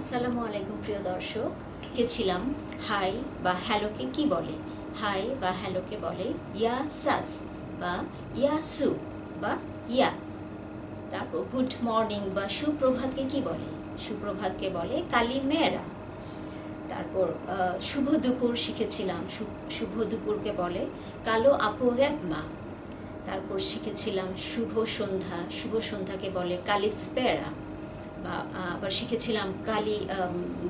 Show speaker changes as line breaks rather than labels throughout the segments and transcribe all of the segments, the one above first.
আসসালামু আলাইকুম, প্রিয় দর্শক। গেছিলাম হাই বা হ্যালোকে কি বলে? হাই বা হ্যালোকে বলে ইয়া সাস বা ইয়া সু বা ইয়া। তারপর গুড মর্নিং বা সুপ্রভাতকে কি বলে? সুপ্রভাতকে বলে কালি মেয়েরা। তারপর শুভ দুপুর শিখেছিলাম। শুভ দুপুরকে বলে কালো আপু মা। তারপর শিখেছিলাম শুভ সন্ধ্যা। শুভ সন্ধ্যাকে বলে কালিস্পেরা বা আবার শিখেছিলাম কালি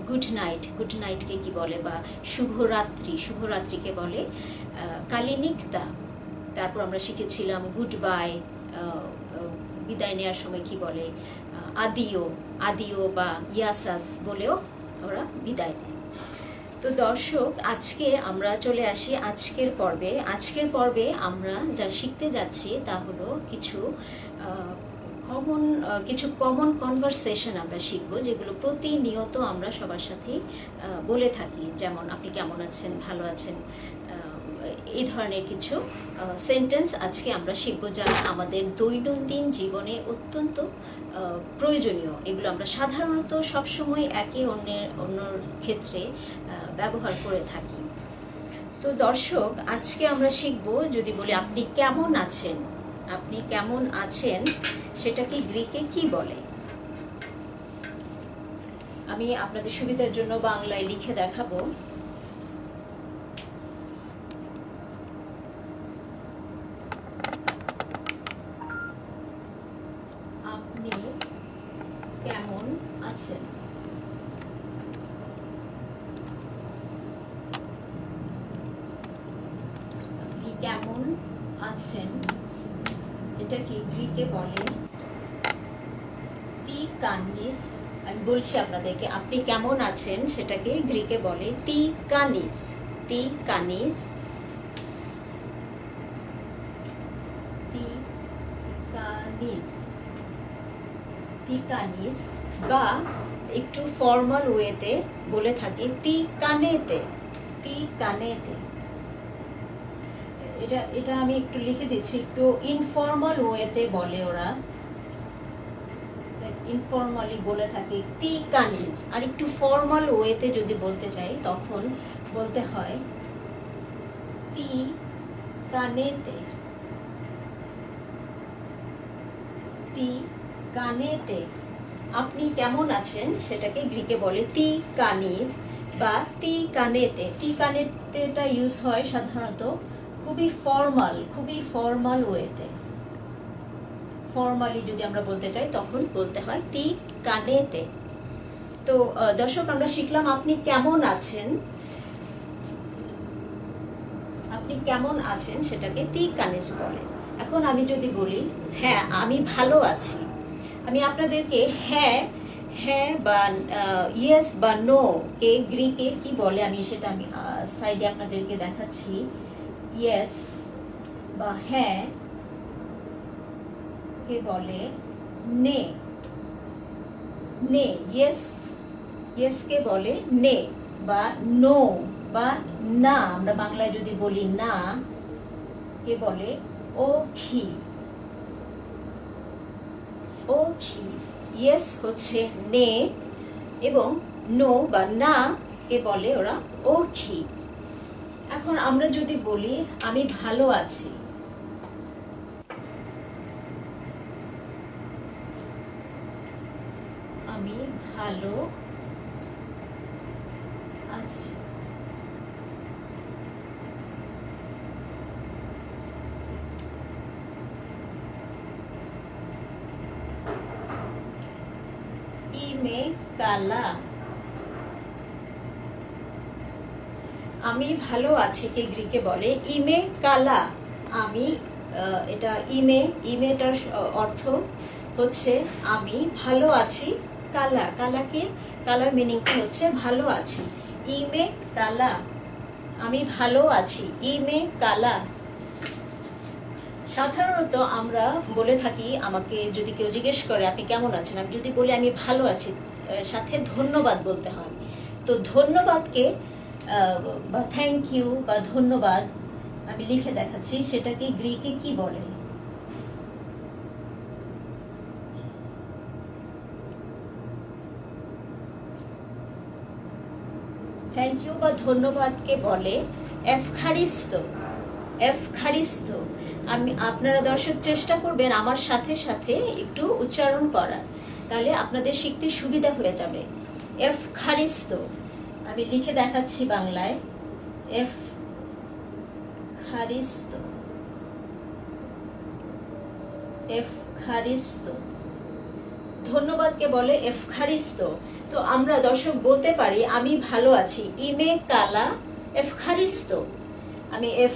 গুড নাইট গুড নাইটকে কি বলে বা শুভরাত্রি শুভরাত্রিকে বলে আহ, কালিনিক্তা তারপর আমরা শিখেছিলাম গুড বাই বিদায় নেওয়ার সময় কি বলে আদিও আদিও বা ইয়াসাস বলেও ওরা বিদায় নেয়। তো দর্শক আজকে আমরা চলে আসি আজকের পর্বে। আজকের পর্বে আমরা যা শিখতে যাচ্ছি তা হলো কিছু কমন কিছু কমন কনভারসেশন আমরা শিখব, যেগুলো প্রতিনিয়ত আমরা সবার সাথে বলে থাকি। যেমন, আপনি কেমন আছেন? ভালো আছেন? এই ধরনের কিছু সেন্টেন্স আজকে আমরা শিখব যা আমাদের দৈনন্দিন জীবনে অত্যন্ত প্রয়োজনীয়। এগুলো আমরা সাধারণত সবসময় একে অন্যের, অন্যর ক্ষেত্রে ব্যবহার করে থাকি। তো দর্শক, আজকে আমরা শিখব, যদি বলি আপনি কেমন আছেন? আপনি কেমন আছেন? সেটাকে গ্রিকে কি বলে? আমি আপনাদের সুবিধার জন্য বাংলায় লিখে দেখাবো। আপনি কেমন আছেন? আপনি কেমন আছেন? এটা কি গ্রিকে বলে তি কানিস আমি বলছি আপনাদেরকে, আপনি কেমন আছেন সেটাকে গ্রিকে বলে তি কানিস তি কানিস তি কানিস তি কানিস বা একটু ফর্মাল ওয়েতে বলে থাকি তি কানেতে তি কানেতে এটা এটা আমি একটু লিখে দিচ্ছি, একটু ইনফর্মাল ওয়েতে বলে ওরা। ইনফর্মালি বলে থাকে তি কানিজ। আর একটু ফর্মাল ওয়েতে যদি বলতে চাই, তখন বলতে হয় তি কানেতে। তি কানেতে। আপনি কেমন আছেন? সেটাকে গ্রিকে বলে তি কানিজ বা তি কানেতে। তি কানেতেটা ইউজ হয় সাধারণত খুবই ফর্মাল খুবই ফর্মাল ওয়েতে ফর্মালি যদি আমরা বলতে চাই, তখন বলতে হয় তি কানেতে তো দর্শক, আমরা শিখলাম আপনি কেমন আছেন? আপনি কেমন আছেন সেটাকে তি কানেজ বলে। এখন আমি যদি বলি হ্যাঁ আমি ভালো আছি। আমি আপনাদেরকে হ্যাঁ হ্যাঁ বা ইয়েস বা নো কে, গ্রিকে কি বলে, আমি সেটা আমি সাইডে আপনাদেরকে দেখাচ্ছি। ইয়েস বা হ্যাঁ কে বলে? নে। নে। ইয়েস। ইয়েস কে বলে? নে বা নো বা না। আমরা বাংলায় যদি বলি না, কে বলে? ও খি ও খি ইয়েস হচ্ছে নে এবং নো বা না কে বলে? ওরা ও খি এখন আমরা যদি বলি আমি ভালো আছি। আমি ভালো আছি। কালা আমি ভালো আছি, কে গ্রিকে বলে। ইমে কালা। আমি এটা ইমে, ইমেটার অর্থ হচ্ছে আমি ভালো আছি, কালা। কালাকে কালার মিনিংটা হচ্ছে ভালো আছি। ইমে কালা। আমি ভালো আছি, ইমে কালা। সাধারণত আমরা বলে থাকি, আমাকে যদি কেউ জিজ্ঞেস করে, আপনি কেমন আছেন? আমি যদি বলি, আমি ভালো আছি। সাথে ধন্যবাদ বলতে হয়। তো ধন্যবাদকে বা থ্যাংক ইউ বা ধন্যবাদ আমি লিখে দেখাচ্ছি, সেটাকে গ্রিকে কি বলে? থ্যাংক ইউ বা ধন্যবাদকে বলে এফ খারিস্ত এফ খারিস্ত আমি, আপনারা দর্শক চেষ্টা করবেন আমার সাথে সাথে একটু উচ্চারণ করার, তাহলে আপনাদের শিখতে সুবিধা হয়ে যাবে। এফ খারিস্ত আমি লিখে দেখাচ্ছি বাংলায়। এফ খারিস্ত। এফ খারিস্ত। ধন্যবাদকে বলে এফ খারিস্ত। তো আমরা দর্শক বলতে পারি, আমি ভালো আছি। ইমে কালা, এফ খারিস্ত। আমি এফ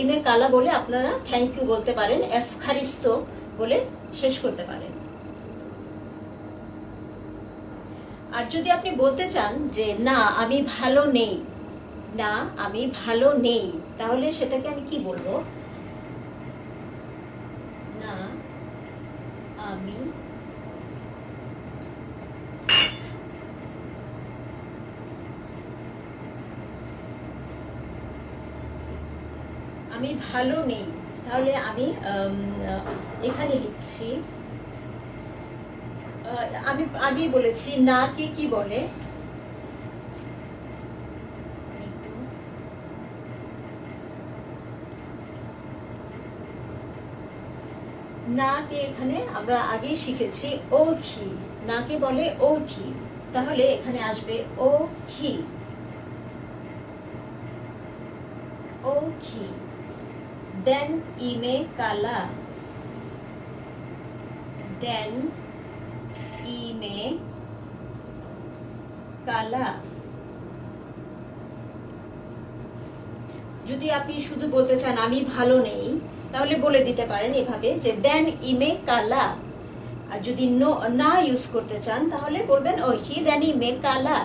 ইমে কালা বলে আপনারা থ্যাংক ইউ বলতে পারেন, এফ খারিস্ত বলে শেষ করতে পারেন। আর যদি আপনি বলতে চান যে, না, আমি ভালো নেই। না, আমি ভালো নেই। তাহলে সেটাকে আমি কি বলব? না, আমি আমি ভালো নেই। তাহলে আমি এখানে লিখছি আমি আগেই বলেছি, না, কে কি বলে? একটু- না, কে এখানে? আমরা আগেই শিখেছি, ও খি না, কে বলে, ও খি তাহলে এখানে আসবে, ও খি ও খি দেন, ইমে কালা। দেন ইমে কালা যদি আপনি শুধু বলতে চান আমি ভালো নেই, তাহলে বলে দিতে পারেন এভাবে যে দেন ইমে কালা। আর যদি না ইউজ করতে চান, তাহলে বলবেন ও হি দেন ইমে কালা।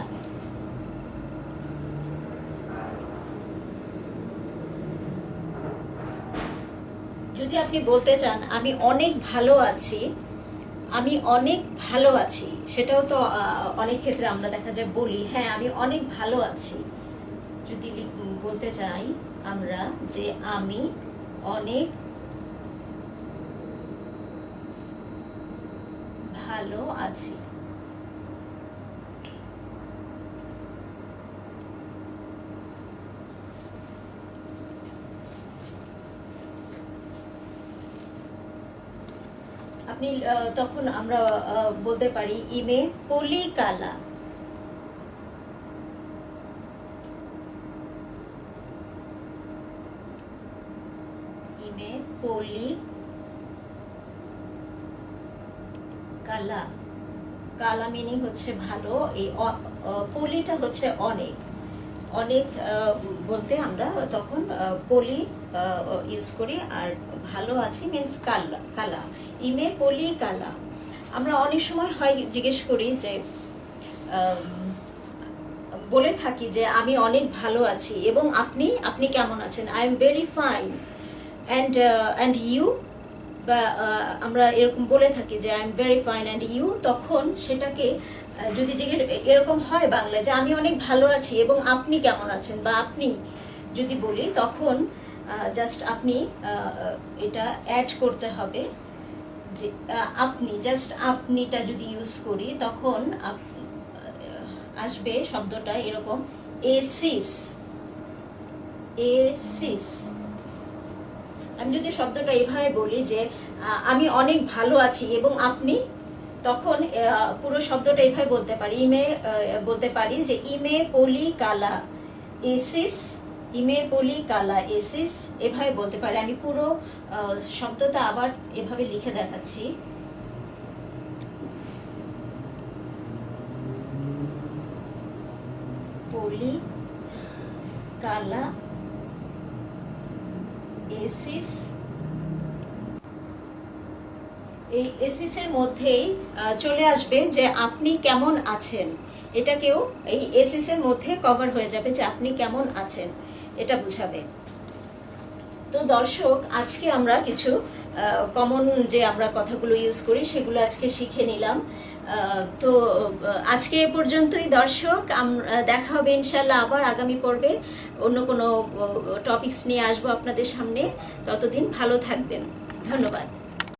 যদি আপনি বলতে চান, আমি অনেক ভালো আছি আমি অনেক ভালো আছি। সেটাও তো অনেক ক্ষেত্রে আমরা দেখা যায় বলি হ্যাঁ আমি অনেক ভালো আছি। যদি বলতে চাই আমরা যে আমি অনেক ভালো আছি। আপনি তখন আমরা বলতে পারি ইমে পলিকালা ইমে পলি কালা কালা মিনিং হচ্ছে ভালো, এই পলিটা হচ্ছে অনেক। অনেক বলতে আমরা তখন পলি ইউজ করি, আর ভালো আছি মিন্স কালা কালা, ইমে পলি কালা। আমরা অনেক সময় হয়, জিজ্ঞেস করি যে বলে থাকি যে, আমি অনেক ভালো আছি, এবং আপনি আপনি কেমন আছেন? I am very fine and and you বা আমরা এরকম বলে থাকি যে I am very fine and you তখন সেটাকে যদি জিজ্ঞেস এরকম হয় বাংলায় যে আমি অনেক ভালো আছি এবং আপনি কেমন আছেন বা আপনি যদি বলি তখন জাস্ট আপনি এটা অ্যাড করতে হবে যে আপনি জাস্ট আপনিটা যদি ইউজ করি তখন আসবে শব্দটা এরকম এসিস এসিস আমি যদি শব্দটা এভাবে বলি যে আমি অনেক ভালো আছি এবং আপনি তখন পুরো শব্দটা এভাবে বলতে পারি। ইমে বলতে পারি যে ইমে পলি কালা এসিস, ইমে পলি কালা এসিস, এভাবে বলতে পারি। আমি পুরো শব্দটা আবার এভাবে লিখে দেখাচ্ছি। পলি কালা এসিস এই এসিসের মধ্যেই চলে আসবে যে আপনি কেমন আছেন। এটাকেও এই এসিসের মধ্যে কভার হয়ে যাবে যে আপনি কেমন আছেন। এটা বুঝাবে। তো দর্শক, আজকে আমরা কিছু কমন যে আমরা কথাগুলো ইউজ করি, সেগুলো আজকে শিখে নিলাম। তো আজকে এ পর্যন্তই দর্শক। দেখা হবে ইনশাল্লাহ আবার আগামী পর্বে। অন্য কোনো টপিকস নিয়ে আসব আপনাদের সামনে। ততদিন ভালো থাকবেন। ধন্যবাদ।